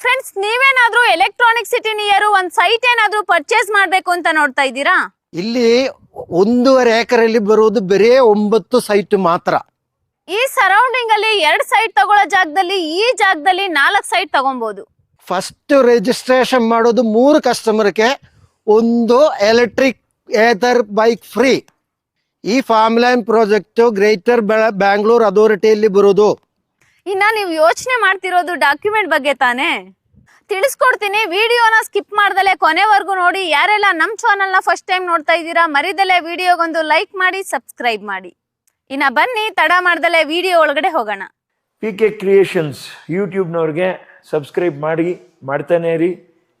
Friends ನೀವೇನಾದ್ರೂ electronic city near ಒಂದ್ site ಏನಾದ್ರೂ ಪರ್ಚೇಸ್ ಮಾಡ್ಬೇಕು ಅಂತ ನೋಡ್ತಾ ಇದ್ದೀರಾ? ಇಲ್ಲಿ ಒಂದೂವರೆ ಎಕರೆಯಲ್ಲಿ ಬರುವುದು ಬರೀ ಒಂಬತ್ತು ಸೈಟ್ ಮಾತ್ರ. ಈ ಸರೌಂಡಿಂಗ್ ಅಲ್ಲಿ ಎರಡ್ ಸೈಟ್ ತಗೊಳ್ಳೋ ಜಾಗದಲ್ಲಿ ಈ ಜಾಗದಲ್ಲಿ ನಾಲ್ಕು ಸೈಟ್ ತಗೊಬಹುದು ಫಸ್ಟ್ ರಿಜಿಸ್ಟ್ರೇಷನ್ ಮಾಡೋದು ಮೂರು ಕಸ್ಟಮರ್ಗೆ ಒಂದು ಎಲೆಕ್ಟ್ರಿಕ್ ಏತರ್ ಬೈಕ್ ಫ್ರೀ ಈ farm line project greater Bangalore ಅಥಾರಿಟಿಯಲ್ಲಿ ಬರೋದು ಇನ್ನ ನೀವು ಯೋಚನೆ ಮಾಡ್ತಿರೋದು ಡಾಕ್ಯುಮೆಂಟ್ ಬಗ್ಗೆ ತಾನೇ? ತಿಳಿಸ್ಕೊಡ್ತೀನಿ, ವಿಡಿಯೋನ ಸ್ಕಿಪ್ ಮಾಡ್ದಲೆ ಕೊನೆವರೆಗೂ ನೋಡಿ, ಯಾರೆಲ್ಲ ನಮ್ಮ ಚಾನಲ್ನ ಫಸ್ಟ್ ಟೈಮ್ ನೋಡ್ತಾ ಇದ್ದೀರಾ, ಮರಿದಲೆ ವಿಡಿಯೋಗೊಂದು ಲೈಕ್ ಮಾಡಿ ಸಬ್ಸ್ಕ್ರೈಬ್ ಮಾಡಿ. ಇನ್ನ ಬನ್ನಿ, ತಡ ಮಾಡ್ದಲೆ ವಿಡಿಯೋ ಒಳಗಡೆ ಹೋಗೋಣ. ಪಿ ಕೆ ಕ್ರಿಯೇಷನ್ಸ್ ಯೂಟ್ಯೂಬ್ನವ್ರಿಗೆ ಸಬ್ಸ್ಕ್ರೈಬ್ ಮಾಡಿ, ಮಾಡ್ತಾನೆ ಇರಿ.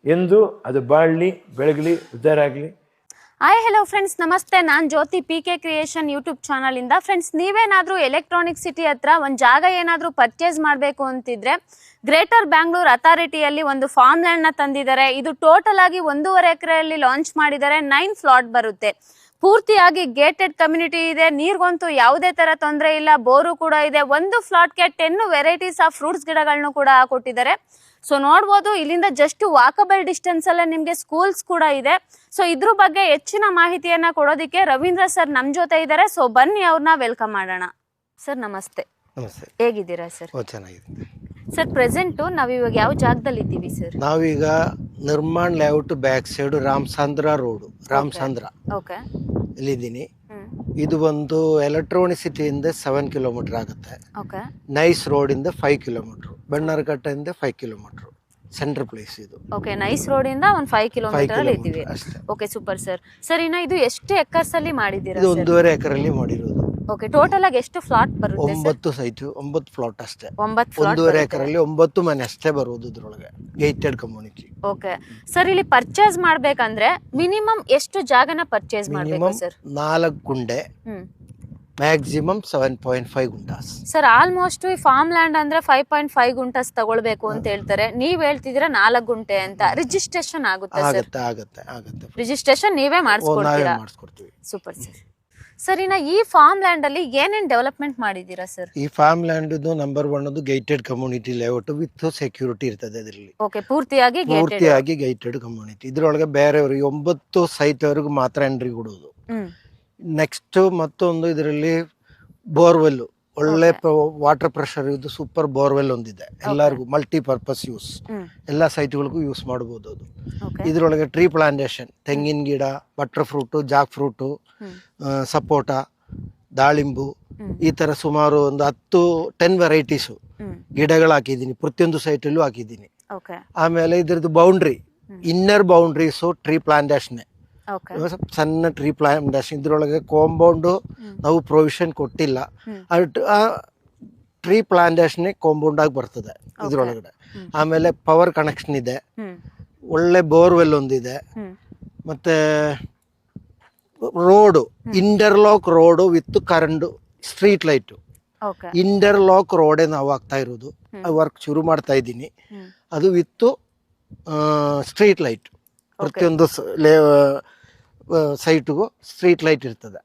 ಎಂದು ಅದು ಬಾಳಲಿ, ಬೆಳಗಲಿ ಉದ್ಧಾರ ಆಗಲಿ ಹಾಯ್ ಹೆಲೋ ಫ್ರೆಂಡ್ಸ್ ನಮಸ್ತೆ ನಾನು Jyothi P K creation YouTube ಚಾನಲಿಂದ friends ನೀವೇನಾದರೂ ಎಲೆಕ್ಟ್ರಾನಿಕ್ ಸಿಟಿ ಹತ್ರ ಒಂದು ಜಾಗ ಏನಾದರೂ ಪರ್ಚೇಸ್ ಮಾಡಬೇಕು ಅಂತಿದ್ರೆ ಗ್ರೇಟರ್ ಬ್ಯಾಂಗ್ಳೂರ್ ಅಥಾರಿಟಿಯಲ್ಲಿ ಒಂದು ಫಾರ್ಮ್ ಲ್ಯಾಂಡ್ನ ತಂದಿದ್ದಾರೆ. ಇದು ಟೋಟಲ್ ಆಗಿ ಒಂದೂವರೆ ಎಕರೆಯಲ್ಲಿ ಲಾಂಚ್ ಮಾಡಿದ್ದಾರೆ ನೈನ್ ಫ್ಲಾಟ್ ಬರುತ್ತೆ. ಪೂರ್ತಿಯಾಗಿ ಗೇಟೆಡ್ ಕಮ್ಯುನಿಟಿ ಇದೆ. ನೀರ್ಗಂತೂ ಯಾವುದೇ ತರ ತೊಂದರೆ ಇಲ್ಲ. ಬೋರು ಕೂಡ ಇದೆ. ಒಂದು ಫ್ಲಾಟ್ಗೆ ಟೆನ್ ವೆರೈಟೀಸ್ ಆಫ್ ಫ್ರೂಟ್ಸ್ ಗಿಡಗಳನ್ನು ಕೂಡ ಕೊಟ್ಟಿದ್ದಾರೆ ಸೊ ನೋಡ್ಬೋದು ಇಲ್ಲಿಂದ ಜಸ್ಟ್ ವಾಕಬಲ್ ಡಿಸ್ಟೆನ್ಸ್ ಅಲ್ಲೇ ನಿಮ್ಗೆ ಸ್ಕೂಲ್ಸ್ ಕೂಡ ಇದೆ. ಸೊ ಇದ್ರ ಬಗ್ಗೆ ಹೆಚ್ಚಿನ ಮಾಹಿತಿಯನ್ನ ಕೊಡೋದಕ್ಕೆ ರವೀಂದ್ರ ಸರ್ ನಮ್ ಜೊತೆ ಇದ್ದಾರೆ ಸೊ ಬನ್ನಿ ಅವ್ರನ್ನ ವೆಲ್ಕಮ್ ಮಾಡೋಣ. ಸರ್ ನಮಸ್ತೆ. ನಮಸ್ತೆ. ಹೇಗಿದ್ದೀರಾ ಸರ್ ಚೆನ್ನಾಗಿದೆ ಸರ್ ಪ್ರೆಸೆಂಟ್ ನಾವಿವಾಗ ಇವಾಗ ಯಾವ ಜಾಗದಲ್ಲಿ ಇದ್ದೀವಿ ಸರ್ ನಾವೀಗ Nirman layout back side Ramasandra road Ramasandra. Okay ಇಲ್ಲಿದ್ದೀನಿ. ಇದು ಒಂದು ಎಲೆಕ್ಟ್ರಾನಿಸಿಟಿಯಿಂದ ಸೆವೆನ್ ಕಿಲೋಮೀಟರ್ ಆಗುತ್ತೆ. ಓಕೆ ನೈಸ್ ರೋಡಿಂದ ಫೈವ್ ಕಿಲೋಮೀಟ್ರು ಬಣ್ಣಾರಕಟ್ಟೆಯಿಂದ ಫೈವ್ ಕಿಲೋಮೀಟರ್ ಸೆಂಟರ್ ಪ್ಲೇಸ್ ಇದು. ಓಕೆ ನೈಸ್ ರೋಡ್ ಇಂದ ಒಂದು ಫೈವ್ ಕಿಲೋಮೀಟರ್ ಅಲ್ಲಿ ಇದ್ದೀವಿ. ಅಷ್ಟೇ. ಓಕೆ ಸೂಪರ್ ಸರ್ ಸರ್ ಇನ್ನ ಇದು ಎಷ್ಟು ಎಕರ್ಸ್ ಅಲ್ಲಿ ಮಾಡಿದ್ದೀರಾ ಇದು ಒಂದೂವರೆ ಎಕರೆಲ್ಲಿ ಮಾಡಿರೋದು. ಓಕೆ ಟೋಟಲ್ ಆಗಿ ಎಷ್ಟು ಫ್ಲಾಟ್ ಬರುತ್ತೆ ಸರ್ ಒಂಬತ್ತು ಸೈಟು ಒಂಬತ್ತು ಫ್ಲಾಟ್ ಅಷ್ಟೇ. ಒಂಬತ್ತು ಒಂದೂವರೆ ಎಕರ್ ಎಕರೆಲ್ಲಿ ಒಂಬತ್ತು ಮನೆ ಅಷ್ಟೇ ಬರುವುದು ಇದ್ರೊಳಗೆ ಗೇಟೆಡ್ ಕಮ್ಯುನಿಟಿ ಓಕೆ ಸರ್ ಇಲ್ಲಿ ಪರ್ಚೇಸ್ ಮಾಡ್ಬೇಕಂದ್ರೆ ಮಿನಿಮಮ್ ಎಷ್ಟು ಜಾಗನ ಪರ್ಚೇಸ್ ಮಾಡ್ಬೇಕು ಮಿನಿಮಮ್ ಸರ್ ನಾಲ್ಕು ಗುಂಡೆ maximum seven point five guntas sir almost ಈ ಫಾರ್ಮ್ ಲ್ಯಾಂಡ್ ಅಂದ್ರೆ ಫೈವ್ ಪಾಯಿಂಟ್ ಫೈವ್ ಗುಂಟಾಸ್ ತಗೊಳ್ಬೇಕು ಅಂತ ಹೇಳ್ತಾರೆ. ನೀವ್ ಹೇಳ್ತಿದ್ರೆ ನಾಲ್ಕು ಗುಂಟೆ ಅಂತ. ರಿಜಿಸ್ಟ್ರೇಷನ್ ಆಗುತ್ತೆ ಆಗುತ್ತೆ ಆಗುತ್ತೆ ಆಗತ್ತೆ. ರಿಜಿಸ್ಟ್ರೇಷನ್ ನೀವೇ ಮಾಡಿಸ್ಕೊಡ್ತೀರಾ? ಮಾಡಿಸ್ಕೊಡ್ತೀವಿ. ಸೂಪರ್ ಸರ್ ಸರ್ ಇನ್ನ ಈ ಫಾರ್ಮ್ ಲ್ಯಾಂಡ್ ಅಲ್ಲಿ ಏನೇನ್ ಡೆವಲಪ್ಮೆಂಟ್ ಮಾಡಿದೀರಾ ಸರ್ ಈ farm land number one gated community layout with security ಇರ್ತದೆ ಅದರಲ್ಲಿ. ಓಕೆ ಪೂರ್ತಿಯಾಗಿ ಗೇಟೆಡ್ ಪೂರ್ತಿಯಾಗಿ ಗೈಟೆಡ್ ಕಮ್ಯುನಿಟಿ ಇದ್ರೊಳಗೆ ಬೇರೆಯವ್ರಿಗೆ ಒಂಬತ್ತು ಸೈಟ್ ಅವ್ರಿಗೆ ಮಾತ್ರ ಎಂಟ್ರಿ ಕೊಡೋದು. ನೆಕ್ಸ್ಟ್ ಮತ್ತೊಂದು ಇದರಲ್ಲಿ ಬೋರ್ವೆಲ್ ಒಳ್ಳೆ ವಾಟರ್ ಪ್ರೆಷರ್ ಇದು ಸೂಪರ್ ಬೋರ್ವೆಲ್ ಒಂದಿದೆ. ಎಲ್ಲರಿಗೂ ಮಲ್ಟಿ ಪರ್ಪಸ್ ಯೂಸ್ ಎಲ್ಲ ಸೈಟ್ಗಳಿಗೂ ಯೂಸ್ ಮಾಡಬಹುದು ಅದು. ಇದರೊಳಗೆ ಟ್ರೀ ಪ್ಲಾಂಟೇಶನ್ ತೆಂಗಿನ ಗಿಡ ಬಟರ್ ಫ್ರೂಟು ಜಾಕ್ ಫ್ರೂಟು ಸಪೋಟ ದಾಳಿಂಬು ಈ ಥರ ಸುಮಾರು ಒಂದು ಹತ್ತು ಟೆನ್ ವೆರೈಟೀಸು ಗಿಡಗಳು ಹಾಕಿದ್ದೀನಿ. ಪ್ರತಿಯೊಂದು ಸೈಟಲ್ಲೂ ಹಾಕಿದ್ದೀನಿ. ಆಮೇಲೆ ಇದ್ರದ್ದು ಬೌಂಡ್ರಿ ಇನ್ನರ್ ಬೌಂಡ್ರೀಸು ಟ್ರೀ ಪ್ಲಾಂಟೇಶನ್ನೇ ಸ್ವಲ್ಪ ಸಣ್ಣ ಟ್ರೀ ಪ್ಲಾಂಟೇಶನ್ ಇದ್ರೊಳಗೆ ಕಾಂಪೌಂಡು ನಾವು ಪ್ರೊವಿಷನ್ ಕೊಟ್ಟಿಲ್ಲ. ಆ ಟ್ರೀ ಪ್ಲಾಂಟೇಶನ್ ಕಾಂಪೌಂಡ್ ಆಗಿ ಬರ್ತದೆ ಇದ್ರೊಳಗಡೆ. ಆಮೇಲೆ ಪವರ್ ಕನೆಕ್ಷನ್ ಇದೆ. ಹ್ಮ್. ಒಳ್ಳೆ ಬೋರ್ವೆಲ್ ಒಂದಿದೆ. ಹ್ಮ್. ಮತ್ತೆ road interlock road with current street light okay interlock ರೋಡೇ ನಾವು ಆಗ್ತಾ ಇರೋದು. ವರ್ಕ್ ಶುರು ಮಾಡ್ತಾ ಇದ್ದೀನಿ. ಹ್ಮ್. ಅದು ವಿತ್ತು ಸ್ಟ್ರೀಟ್ ಲೈಟ್ ಪ್ರತಿಯೊಂದು ಸೈಟ್ಗೂ ಸ್ಟ್ರೀಟ್ ಲೈಟ್ ಇರ್ತದೆ.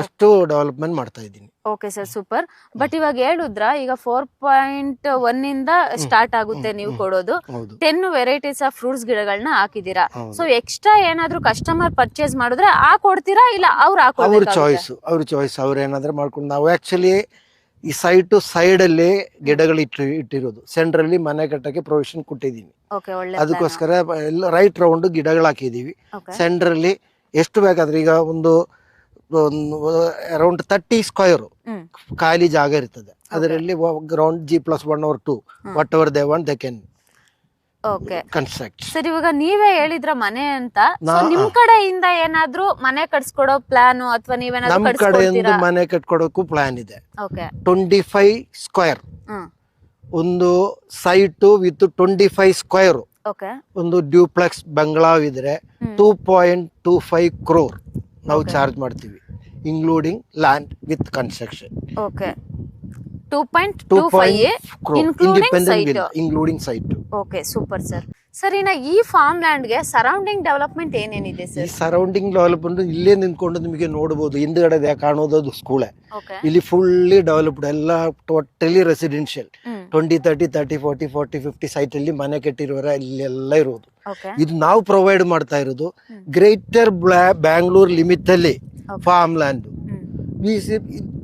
ಅಷ್ಟು ಡೆವಲಪ್ಮೆಂಟ್ ಮಾಡ್ತಾ ಇದ್ದೀನಿ. Okay sir super. ಬಟ್ ಇವಾಗ ಹೇಳಿದ್ರ ಈಗ ಫೋರ್ ಪಾಯಿಂಟ್ ಒನ್ ಇಂದ ಸ್ಟಾರ್ಟ್ ಆಗುತ್ತೆ ನೀವು ಕೊಡೋದು. ಟೆನ್ ವೆರೈಟೀಸ್ ಆಫ್ ಫ್ರೂಟ್ಸ್ ಗಿಡಗಳನ್ನ ಹಾಕಿದೀರಾ. ಸೊ ಎಕ್ಸ್ಟ್ರಾ ಏನಾದ್ರೂ ಕಸ್ಟಮರ್ ಪರ್ಚೇಸ್ ಮಾಡಿದ್ರೆ ಆ ಕೊಡ್ತೀರಾ ಇಲ್ಲ ಅವ್ರು ಚಾಯ್ಸ್ ಅವ್ರ ಚಾಯ್ಸ್ ಅವ್ರ ಏನಾದ್ರೂ ಮಾಡ್ಕೊಂಡು ನಾವು ಆಕ್ಚುಲಿ ಈ ಸೈಡ್ ಟು ಸೈಡ್ ಅಲ್ಲಿ ಗಿಡಗಳು ಇಟ್ಟು ಇಟ್ಟಿರೋದು. ಸೆಂಟ್ರಲ್ಲಿ ಮನೆ ಕಟ್ಟಕ್ಕೆ ಪ್ರೊವಿಷನ್ ಕೊಟ್ಟಿದ್ದೀನಿ. ಅದಕ್ಕೋಸ್ಕರ ಎಲ್ಲ ರೈಟ್ ರೌಂಡ್ ಗಿಡಗಳು ಹಾಕಿದೀವಿ ಸೆಂಟರ್ ಸೆಂಟ್ರಲ್ಲಿ ಎಷ್ಟು ಬೇಕಾದ್ರೆ ಈಗ ಒಂದು ಅರೌಂಡ್ ತರ್ಟಿ ಸ್ಕ್ವೇರ್ ಖಾಲಿ ಜಾಗ ಇರ್ತದೆ. ಅದರಲ್ಲಿ ground G plus one or two whatever they want they can construct sir ಇವಾಗ ನೀವೇ ಹೇಳಿದ್ರ ಮನೆ ಅಂತ. ನಿಮ್ ಕಡೆಯಿಂದ ಏನಾದ್ರೂ ಮನೆ ಕಟ್ಸ್ಕೊಡೋ ಪ್ಲಾನ್ ಅಥವಾ ನೀವೇನಾದ್ರೂ ಕಡೆಯಿಂದ ಮನೆ ಕಟ್ಕೊಡೋಕು ಪ್ಲಾನ್ ಇದೆ. ಟ್ವೆಂಟಿ ಫೈವ್ ಸ್ಕ್ವೇರ್ ಒಂದು site with twenty five square okay ಒಂದು ಡ್ಯೂಪ್ಲೆಕ್ಸ್ ಬಂಗ್ಲಾವಿದ್ರೆ ಇದ್ರೆ two point two five crore ನಾವು ಚಾರ್ಜ್ ಮಾಡ್ತೀವಿ including land with construction including site site okay super sir sir ಇನ್ನ ಈ ಫಾರ್ಮ್ ಲ್ಯಾಂಡ್ಗೆ ಸರೌಂಡಿಂಗ್ ಡೆವಲಪ್ಮೆಂಟ್ ಏನೇನಿದೆ ಈ ಸರ್ ಸರೌಂಡಿಂಗ್ ಡೆವಲಪ್ಮೆಂಟ್ ಇಲ್ಲೇ ನಿಂತ್ಕೊಂಡು ನಿಮಗೆ ನೋಡಬಹುದು ಹಿಂದ್ಗಡೆ ಕಾಣೋದು ಸ್ಕೂಲ್ ಇಲ್ಲಿ ಫುಲ್ಲಿ ಡೆವಲಪ್ಡ್ ಎಲ್ಲ totally residential twenty thirty thirty forty forty fifty ಸೈಟಲ್ಲಿ ಮನೆ ಕಟ್ಟಿರೋರ ಇಲ್ಲೆಲ್ಲ ಇರೋದು. ಇದು ನಾವು ಪ್ರೊವೈಡ್ ಮಾಡ್ತಾ ಇರೋದು ಗ್ರೇಟರ್ ಬ್ಯಾಂಗ್ಳೂರ್ ಲಿಮಿಟ್ ಅಲ್ಲಿ. Farm land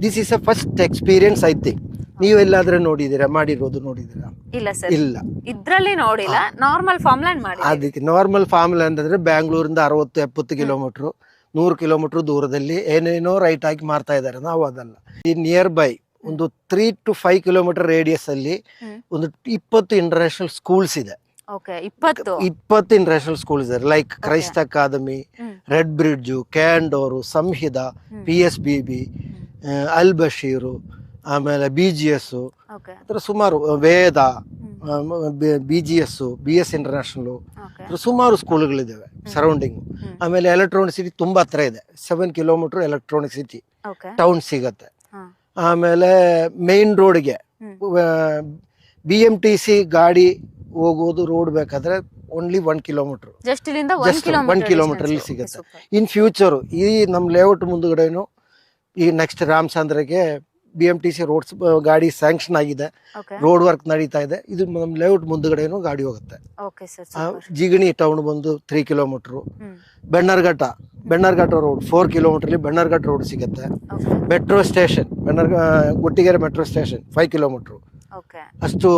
this is a first experience I think ನೀವು ನೋಡಿದೀರಾ ನೋಡಿದ್ದೀರಾ? ಮಾಡಿರೋದು ನೋಡಿದೀರಾ ಇಲ್ಲ ಸರ್. ಇಲ್ಲ. ಇದ್ರಲ್ಲಿ ನೋಡಿಲ್ಲ. ನಾರ್ಮಲ್ ಫಾರ್ಮ್ ಲ್ಯಾಂಡ್ ಮಾಡಿ ಅದಕ್ಕೆ ನಾರ್ಮಲ್ ಫಾರ್ಮ್ ಲ್ಯಾಂಡ್ ಅಂದ್ರೆ ಬ್ಯಾಂಗ್ಳೂರಿಂದ ಅರವತ್ತು ಎಪ್ಪತ್ತು ಕಿಲೋಮೀಟ್ರು ನೂರು ಕಿಲೋಮೀಟರ್ ದೂರದಲ್ಲಿ ಏನೇನೋ ರೈಟ್ ಆಗಿ ಮಾರ್ತಾ ಇದ್ದಾರೆ. ನಾವು ಅದಲ್ಲ. ಈ ನಿಯರ್ ಬೈ ಒಂದು three to five kilometre radius ಅಲ್ಲಿ ಒಂದು ಇಪ್ಪತ್ತು ಇಂಟರ್ನ್ಯಾಷನಲ್ ಸ್ಕೂಲ್ಸ್ ಇದೆ. ಇಪ್ಪತ್ತು. ಇಂಟರ್ನ್ಯಾಷನಲ್ ಸ್ಕೂಲ್ಸ್ ಇದೆ. Like Christ academy. Red bridge Candor Samhita. P S B B Al Basheer ಆಮೇಲೆ ಬಿ ಜಿ ಎಸ್ ಸುಮಾರು Veda. B G S B S international ಸುಮಾರು ಸ್ಕೂಲ್ಗಳಿದ್ದಾವೆ ಸರೌಂಡಿಂಗ್ ಆಮೇಲೆ ಎಲೆಕ್ಟ್ರಾನಿಕ್ ಸಿಟಿ ತುಂಬಾ ಹತ್ರ ಇದೆ seven kilometre electronic city town ಸಿಗತ್ತೆ. ಆಮೇಲೆ ಮೇನ್ ರೋಡ್ಗೆ. ಬಿ ಎಂ ಟಿ ಸಿ ಗಾಡಿ ಹೋಗೋದು ರೋಡ್ ಬೇಕಾದ್ರೆ only one kilometre just one kilometre ಅಲ್ಲಿ ಸಿಗುತ್ತೆ. ಇನ್ ಫ್ಯೂಚರ್ ಈ ನಮ್ಮ ಲೇಔಟ್ ಮುಂದ್ಗಡೆನು ಈ next ರಾಮಚಂದ್ರಗೆ B M T C roads ಗಾಡಿ ಸ್ಯಾಂಕ್ಷನ್ ಆಗಿದೆ. ರೋಡ್ ವರ್ಕ್ ನಡೀತಾ ಇದೆ. ಇದು ನಮ್ಮ ಲೇಔಟ್ ಮುಂದ್ಗಡೆನೂ ಗಾಡಿ ಹೋಗುತ್ತೆ. ಆ, ಜಿಗಣಿ ಟೌನ್ ಬಂದು three kilometre Bannerghatta Bannerghatta road four ಕಿಲೋಮೀಟ್ರಲ್ಲಿ Bannerghatta road ಸಿಗುತ್ತೆ. Metro station ಬೆಣ್ಣರ್ Gottigere metro station five kilometre okay ಅಷ್ಟು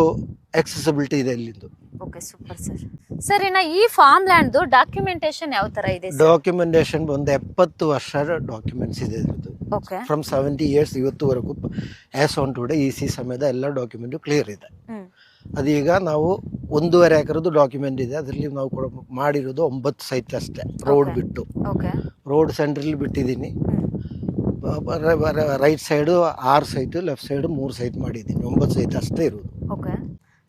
ಎಕ್ಸೆಸಿಬಿಲಿಟಿ ಇದೆ ಇಲ್ಲಿಂದು. Okay super sir. ಸರ್ ಇನ್ನ ಈ ಫಾರ್ಮ್ ಲ್ಯಾಂಡ್ ಡಾಕ್ಯುಮೆಂಟೇಶನ್ ಯಾವ ತರ ಇದೆ ಸರ್? ಡಾಕ್ಯುಮೆಂಟೇಶನ್ ಒಂದು ಎಪ್ಪತ್ತು ವರ್ಷ ಡಾಕ್ಯುಮೆಂಟ್ಸ್ ಇದೆ ಇದ್ರದ್ದು. Okay. From seventy years ಇವತ್ತುವರೆಗೂ as on today E C ಸಮೇತ ಎಲ್ಲ ಡಾಕ್ಯುಮೆಂಟು ಕ್ಲಿಯರ್ ಇದೆ. ಅದೀಗ ನಾವು ಒಂದೂವರೆ ಎಕರೆದು ಡಾಕ್ಯುಮೆಂಟ್ ಇದೆ. ಅದರಲ್ಲಿ ನಾವು ಕೊಡ ಮಾಡಿರೋದು ಒಂಬತ್ತು ಸೈಟ್ ಅಷ್ಟೇ ರೋಡ್ ಬಿಟ್ಟು. ಓಕೆ. ರೋಡ್ ಸೆಂಟ್ರಲ್ಲಿ ಬಿಟ್ಟಿದ್ದೀನಿ. ರೈಟ್ ಸೈಡು ಆರು ಸೈಟು ಲೆಫ್ಟ್ ಸೈಡು ಮೂರು ಸೈಟ್ ಮಾಡಿದ್ದೀನಿ. ಒಂಬತ್ತು ಸೈಟ್ ಅಷ್ಟೇ ಇರೋದು.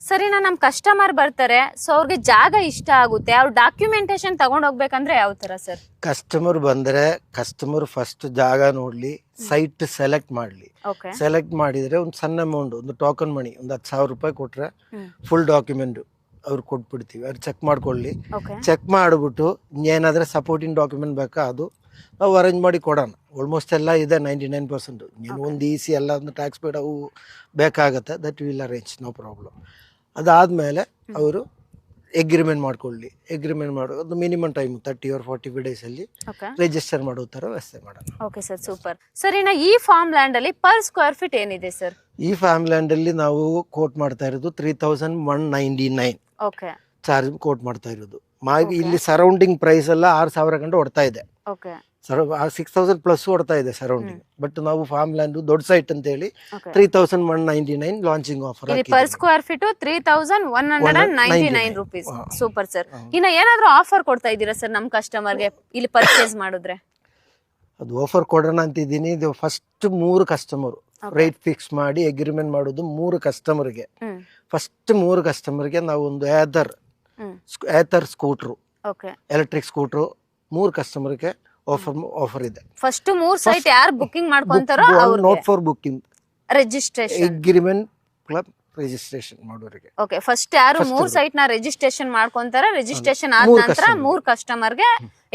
ಓಕೆ ನಮ್ಮ ನಮ್ ಕಸ್ಟಮರ್ ಬರ್ತಾರೆ ಸೊ ಅವ್ರಿಗೆ ಜಾಗ ಇಷ್ಟ ಆಗುತ್ತೆ ಅವ್ರ ಡಾಕ್ಯುಮೆಂಟೇಶನ್ ತಗೊಂಡು ಹೋಗ್ಬೇಕಂದ್ರೆ ಯಾವ ತರ ಸರ್ ಕಸ್ಟಮರ್ ಬಂದರೆ ಕಸ್ಟಮರ್ ಫಸ್ಟ್ ಜಾಗ ನೋಡಲಿ ಸೈಟ್ ಸೆಲೆಕ್ಟ್ ಮಾಡಲಿ. ಓಕೆ ಸೆಲೆಕ್ಟ್ ಮಾಡಿದರೆ ಒಂದು ಸಣ್ಣ ಅಮೌಂಟ್ ಒಂದು ಟೋಕನ್ ಮಣಿ ಒಂದು ಹತ್ತು ಸಾವಿರ ರೂಪಾಯಿ ಕೊಟ್ಟರೆ ಫುಲ್ ಡಾಕ್ಯುಮೆಂಟ್ ಅವ್ರು ಕೊಟ್ಬಿಡ್ತೀವಿ ಅವ್ರು ಚೆಕ್ ಮಾಡ್ಕೊಳ್ಳಿ. ಚೆಕ್ ಮಾಡಿಬಿಟ್ಟು ಏನಾದರೆ ಸಪೋರ್ಟಿಂಗ್ ಡಾಕ್ಯುಮೆಂಟ್ ಬೇಕಾ ಅದು ನಾವು ಅರೇಂಜ್ ಮಾಡಿ ಕೊಡೋಣ. ಆಲ್ಮೋಸ್ಟ್ ಎಲ್ಲ ಇದೆ ನೈಂಟಿ ನೈನ್ ಪರ್ಸೆಂಟ್ ನೀನು ಒಂದು ಇ ಸಿ ಎಲ್ಲ ಒಂದು ಟ್ಯಾಕ್ಸ್ ಬೇಡ ಅವು ಬೇಕಾಗತ್ತೆ that will arrange no problem ಅದಾದಮೇಲೆ ಅವರು ಎಗ್ರಿಮೆಂಟ್ ಮಾಡ್ಕೊಳ್ಳಿ. ಎಗ್ರಿಮೆಂಟ್ ಮಾಡೋದು minimum time thirty or forty five ಡೇಸಲ್ಲಿ ರಿಜಿಸ್ಟರ್ ಮಾಡೋ ಥರ ವ್ಯವಸ್ಥೆ ಮಾಡೋಣ. ಓಕೆ ಸರ್ ಸೂಪರ್ ಸರ್ ಇನ್ನ ಈ ಫಾರ್ಮ್ ಲ್ಯಾಂಡ್ ಅಲ್ಲಿ ಪರ್ ಸ್ಕ್ವೇರ್ ಫೀಟ್ ಏನಿದೆ ಸರ್ ಈ ಫ್ಯಾಮ್ಲ್ಯಾಂಡಲ್ಲಿ ನಾವು ಕೋಟ್ ಮಾಡ್ತಾ ಇರೋದು three thousand one ninety nine okay charge quote ಮಾಡ್ತಾ ಇರೋದು. ಮಾ ಇಲ್ಲಿ ಸರೌಂಡಿಂಗ್ ಪ್ರೈಸ್ ಎಲ್ಲ ಆರು ಸಾವಿರ ಗಂಟೆ ಹೊಡ್ತಾ ಇದೆ. ಸರ್ ಸಿಕ್ಸ್ ತೌಸಂಡ್ ಪ್ಲಸ್ ಹೊಡ್ತಾ ಇದೆ ಸರೌಂಡಿಂಗ್ ಬಟ್ ನಾವು ಫಾರ್ಮ್ ಲ್ಯಾಂಡ್ ದೊಡ್ಡ ಸೈಟ್ ಅಂತ ಹೇಳಿ three thousand one ninety nine launching offer per square feet three thousand one hundred and ninety nine rupees super sir ಇನ್ನ ಏನಾದ್ರೂ ಆಫರ್ ಕೊಡ್ತಾ ಇದ್ದೀರಾ ಸರ್ ನಮ್ ಕಸ್ಟಮರ್ಗೆ ಇಲ್ಲಿ ಪರ್ಚೇಸ್ ಮಾಡಿದ್ರೆ? ಅದು ಆಫರ್ ಕೊಡೋಣ ಅಂತಿದ್ದೀನಿ. ಇದು ಫಸ್ಟ್ ಮೂರು ಕಸ್ಟಮರ್ ರೇಟ್ ಫಿಕ್ಸ್ ಮಾಡಿ ಅಗ್ರಿಮೆಂಟ್ ಮಾಡೋದು ಮೂರು ಕಸ್ಟಮರ್ಗೆ ಫಸ್ಟ್ ಮೂರು ಕಸ್ಟಮರ್ಗೆ ನಾವು ಒಂದು ಹ್ಮ್ Ather scooter okay. Electric scooter ಮೂರು ಕಸ್ಟಮರ್ಗೆ ಆಫರ್ ಆಫರ್ ಇದೆ. ಫಸ್ಟ್ ಮೂರ್ ಸೈಟ್ ಯಾರು booking ಮಾಡ್ಕೊಂತಾರೋ not for booking registration agreement club registration ಮಾಡೋರಿಗೆ. ಓಕೆ ಫಸ್ಟ್ ಯಾರು ಮೂರ್ ಸೈಟ್ನ ರಿಜಿಸ್ಟ್ರೇಷನ್ ಮಾಡ್ಕೊಂತಾರ ರಿಜಿಸ್ಟ್ರೇಷನ್ ಆದ ನಂತರ ಮೂರು ಮೂರ್ ಕಸ್ಟಮರ್ಗೆ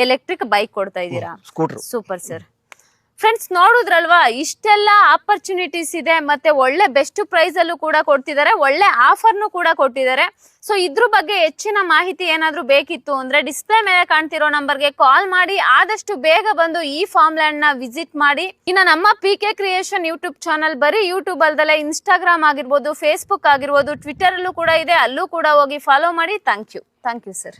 ಎಲೆಕ್ಟ್ರಿಕ್ ಬೈಕ್ ಕೊಡ್ತಾ ಇದ್ದೀರಾ. ಸ್ಕೂಟರ್. ಸೂಪರ್ ಸರ್ ಫ್ರೆಂಡ್ಸ್ ನೋಡುದ್ರಲ್ವಾ? ಇಷ್ಟೆಲ್ಲ ಆಪರ್ಚುನಿಟೀಸ್ ಇದೆ, ಮತ್ತೆ ಒಳ್ಳೆ ಬೆಸ್ಟ್ ಪ್ರೈಸ್ ಅಲ್ಲೂ ಕೂಡ ಕೊಡ್ತಿದ್ದಾರೆ ಒಳ್ಳೆ ಆಫರ್ನು ಕೂಡ ಕೊಟ್ಟಿದ್ದಾರೆ ಸೊ ಇದ್ರ ಬಗ್ಗೆ ಹೆಚ್ಚಿನ ಮಾಹಿತಿ ಏನಾದ್ರೂ ಬೇಕಿತ್ತು ಅಂದ್ರೆ ಡಿಸ್ಪ್ಲೇ ಮೇಲೆ ಕಾಣ್ತಿರೋ ನಂಬರ್ಗೆ ಕಾಲ್ ಮಾಡಿ, ಆದಷ್ಟು ಬೇಗ ಬಂದು ಈ ಫಾರ್ಮ್ ಲ್ಯಾಂಡ್ನ ವಿಸಿಟ್ ಮಾಡಿ. ಇನ್ನ ನಮ್ಮ P K creation YouTube channel ಬರೀ ಯೂಟ್ಯೂಬ್ ಅಲ್ದಲ್ಲೇ ಇನ್ಸ್ಟಾಗ್ರಾಮ್ ಆಗಿರ್ಬೋದು ಫೇಸ್ಬುಕ್ ಆಗಿರ್ಬೋದು ಟ್ವಿಟರ್ ಅಲ್ಲೂ ಕೂಡ ಇದೆ, ಅಲ್ಲೂ ಕೂಡ ಹೋಗಿ ಫಾಲೋ ಮಾಡಿ. Thank you thank you sir